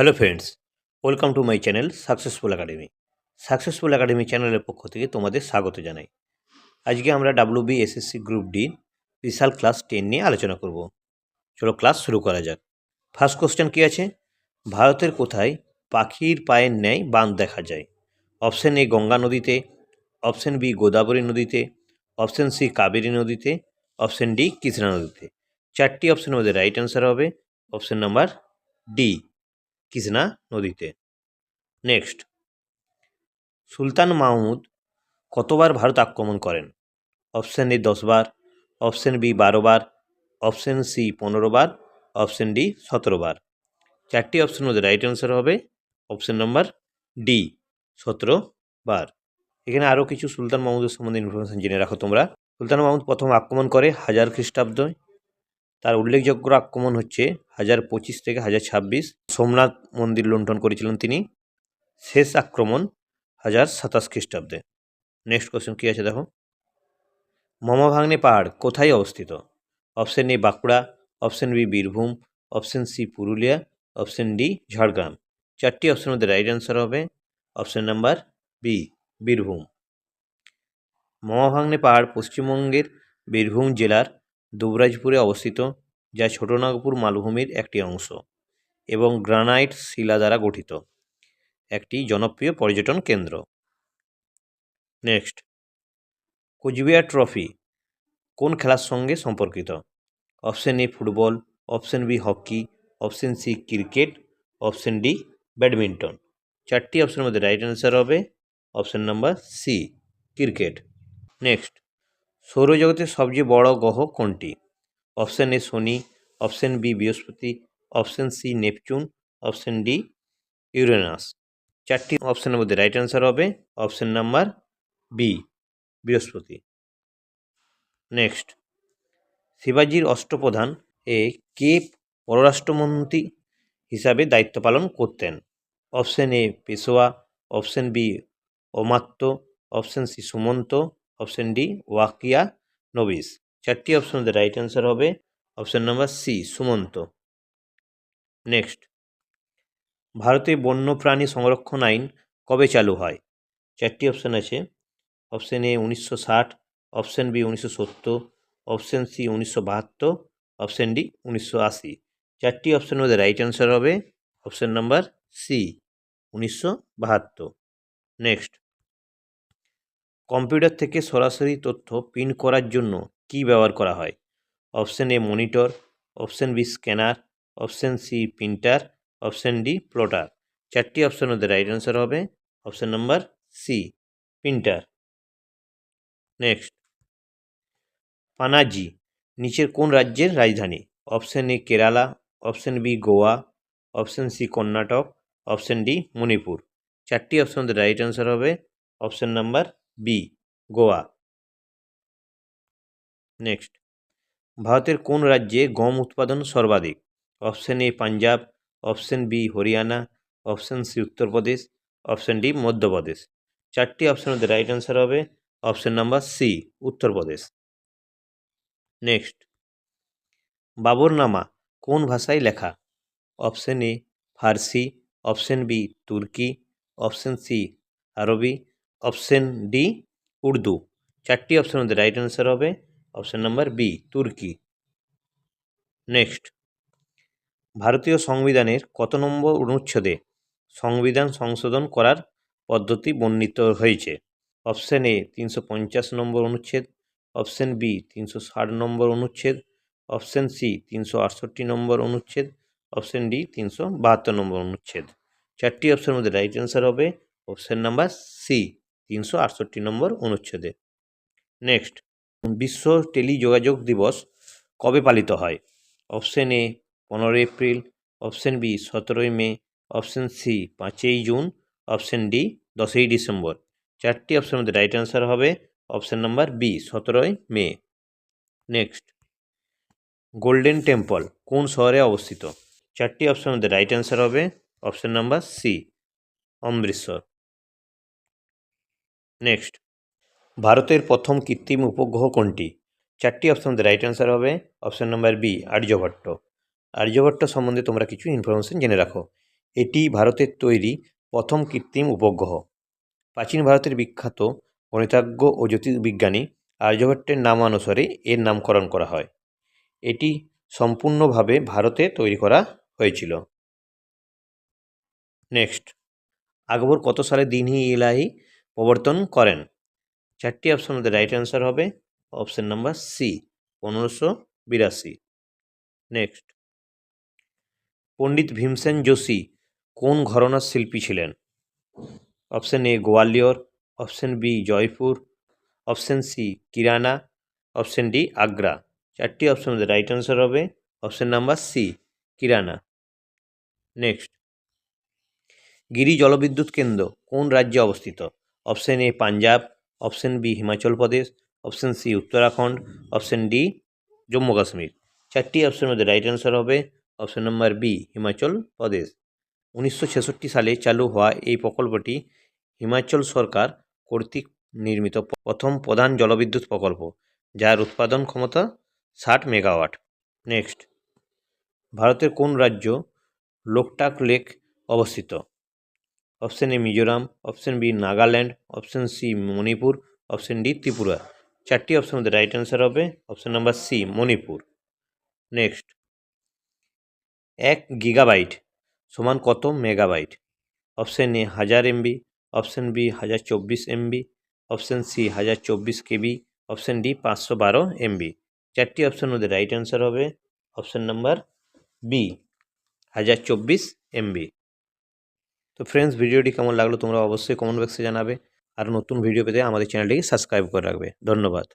Hello friends welcome to my channel successful academy successful academy চ্যানেলের পক্ষ থেকে তোমাদের স্বাগত জানাই। আজকে আমরা W B SSC group D বিশাল ক্লাস টেন নিয়ে আলোচনা করব। চলো ক্লাস শুরু করা যাক। ফার্স্ট কোশ্চেন কী আছে? ভারতের কোথায় পাখির পায়ের ন্যায় বাঁধ দেখা যায়? অপশন এ গঙ্গা নদীতে। অপশন বি গোদাবরী নদীতে। অপশন সি কাবেরী নদীতে। অপশন ডি কৃষ্ণা নদীতে। চারটি অপশনের মধ্যে রাইট অ্যান্সার হবে। অপশন নাম্বার ডি কৃষ্ণা নদীতে। নেক্সট। সুলতান মাহমুদ কতবার ভারত আক্রমণ করেন? অপশন এ দশবার অপশন বি বারো বার, অপশন সি পনেরো বার, অপশন ডি সতেরো বার। চারটি অপশনের মধ্যে রাইট অ্যান্সার হবে অপশন নাম্বার ডি, সতেরো বার। এখানে আরও কিছু সুলতান মাহমুদের সম্বন্ধে ইনফরমেশন জেনে রাখো তোমরা। সুলতান মাহমুদ প্রথম আক্রমণ করে হাজার খ্রিস্টাব্দে তার উল্লেখযোগ্য আক্রমণ হচ্ছে হাজার পঁচিশ থেকে হাজার ছাব্বিশ। সোমনাথ মন্দির লুণ্ঠন করেছিলেন তিনি। শেষ আক্রমণ হাজার সাতাশ খ্রিস্টাব্দে। নেক্সট কোশ্চেন কী আছে দেখো? মমাভাগ্নে পাহাড় কোথায় অবস্থিত? Option A Bankura option B Birbhum option C Purulia option D Jhargram. চারটি অপশনের মধ্যে রাইট অ্যান্সার হবে। Option number B Birbhum. Mama Bhagne পাহাড় পশ্চিমবঙ্গের বীরভূম জেলার দুবরাজপুরে অবস্থিত, যা ছোটনাগপুর মালভূমির একটি অংশ এবং গ্রানাইট শিলা দ্বারা গঠিত, একটি জনপ্রিয় পর্যটন কেন্দ্র। নেক্সট, কোচবিহার ট্রফি কোন খেলার সঙ্গে সম্পর্কিত? Option A football, option B hockey, option C cricket, option D badminton. চারটি অপশনের মধ্যে রাইট অ্যান্সার হবে, option number C cricket. Next সৌরজগতের সবচেয়ে বড় গ্রহ কোনটি? Option A Shani, option B Brihaspati, option C Neptune, option D Uranus. চারটি অপশনের মধ্যে রাইট অ্যান্সার হবে, option number B Brihaspati. Next শিবাজির অষ্টপ্রধান এ কে পররাষ্ট্রমন্ত্রী হিসাবে দায়িত্ব পালন করতেন? Option A Peshwa, option B Amatya, option C Sumant option D Waqia Navis চারটি অপশন রাইট অ্যান্সার হবে। Option number C Sumant next ভারতে বন্যপ্রাণী সংরক্ষণ আইন কবে চালু হয়? চারটি অপশন আছে। অপশন এ উনিশশো ষাট অপশন বি উনিশশো সত্তর অপশন সি উনিশশো বাহাত্তর অপশন ডি উনিশশো আশি। চারটি অপশনের মধ্যে রাইট অ্যান্সার হবে। অপশন নাম্বার সি উনিশশো বাহাত্তর। নেক্সট কম্পিউটার থেকে সরাসরি তথ্য প্রিন্ট করার জন্য কি ব্যবহার করা হয়? Option A monitor, option B scanner, option C printer, option D plotter চারটি অপশনের মধ্যে রাইট অ্যান্সার হবে। Option number C printer next Panaji নিচের কোন রাজ্যের রাজধানী? Option A Kerala, option B Goa, option C Karnataka, option D Manipur. চারটি option right answer হবে। Option number B, Goa. Next. ভারতের কোন রাজ্যে গম উৎপাদন সর্বাধিক? Option A Punjab, option B Haryana, option C Uttar Pradesh, option D Madhya Pradesh. চারটি অপশনের মধ্যে রাইট অ্যান্সার হবে, option number C Uttar Pradesh. Next. Baburnama কোন ভাষায় লেখা? Option A Farsi, option B Turki, option C Arabi option D, Urdu. চারটি অপশনের মধ্যে রাইট অ্যান্সার হবে। Option number B, Turki. Next ভারতীয় সংবিধানের কত নম্বর অনুচ্ছেদে সংবিধান সংশোধন করার পদ্ধতি বর্ণিত হয়েছে? অপশন এ, তিনশো পঞ্চাশ নম্বর অনুচ্ছেদ। অপশন বি, তিনশো ষাট নম্বর অনুচ্ছেদ। অপশন সি, তিনশো আটষট্টি নম্বর অনুচ্ছেদ। অপশন ডি, তিনশো বাহাত্তর নম্বর অনুচ্ছেদ। চারটি অপশনের মধ্যে রাইট অ্যান্সার হবে। অপশন নাম্বার সি তিনশো আটষট্টি নম্বর অনুচ্ছেদে। নেক্সট, বিশ্ব টেলিযোগাযোগ দিবস কবে পালিত হয়? অপশন এ, পনেরোই এপ্রিল, অপশন বি, সতেরোই মে, অপশন সি, পাঁচই জুন, অপশন ডি, দশই ডিসেম্বর। চারটি অপশনের মধ্যে রাইট অ্যান্সার হবে অপশন নাম্বার বি, সতেরোই মে। নেক্সট, গোল্ডেন টেম্পল কোন শহরে অবস্থিত? চারটি অপশনের মধ্যে রাইট অ্যান্সার হবে option number C, Amritsar. Next ভারতের প্রথম কৃত্রিম উপগ্রহ কোনটি? চারটি অপশন রাইট অ্যান্সার হবে। Option number B Aryabhata. Aryabhata সম্বন্ধে তোমরা কিছু ইনফরমেশন জেনে রাখো। এটি ভারতের তৈরি প্রথম কৃত্রিম উপগ্রহ। প্রাচীন ভারতের বিখ্যাত গণিতজ্ঞ ও জ্যোতির্বিজ্ঞানী আর্যভট্টের নামানুসারে এর নামকরণ করা হয়। এটি সম্পূর্ণভাবে ভারতে তৈরি করা হয়েছিল। নেক্সট আকবর কত সালে দিনহি ইলাহি প্রবর্তন করেন। চারটি অপশন মধ্যে রাইট অ্যান্সার হবে। অপশন নাম্বার সি পনেরোশো বিরাশি। নেক্সট পণ্ডিত ভীমসেন যোশী কোন ঘরনার শিল্পী ছিলেন? Option A Gwalior. Option B Jaipur. Option C Kirana. Option D Agra. চারটি অপশন মধ্যে রাইট অ্যান্সার হবে। Option number C Kirana. Next Giri জলবিদ্যুৎ কেন্দ্র কোন রাজ্যে অবস্থিত? Option A Punjab, option B Himachal Pradesh, option C Uttarakhand, option D Jammu Kashmir. চারটি অপশনের মধ্যে রাইট অ্যান্সার হবে, option number B Himachal Pradesh. উনিশশো ছেষট্টি সালে চালু হওয়া এই প্রকল্পটি হিমাচল সরকার কর্তৃক নির্মিত প্রথম প্রধান জলবিদ্যুৎ প্রকল্প, যার উৎপাদন ক্ষমতা ষাট মেগাওয়াট। নেক্সট ভারতের কোন রাজ্য লোকটাক লেক অবস্থিত? Option A Mizoram, option B Nagaland, option C Manipur, option D Tripura. চারটি অপশন মধ্যে রাইট অ্যান্সার হবে, option number C Manipur. Next এক গিগাবাইট সমান কত মেগাবাইট অপশন এ হাজার এমবি অপশন বি হাজার চব্বিশ এমবি অপশন সি হাজার চব্বিশ কেবি, অপশন ডি পাঁচশো বারো এমবি চারটি অপশনের মধ্যে রাইট অ্যান্সার হবে, অপশন নাম্বার বি হাজার চব্বিশ এমবি তো ফ্রেন্ডস ভিডিওটি কেমন লাগল তোমরা অবশ্যই কমেন্ট বক্সে জানাবে। আর নতুন ভিডিও পেতে আমাদের চ্যানেলটিকে সাবস্ক্রাইব করে রাখবে। ধন্যবাদ।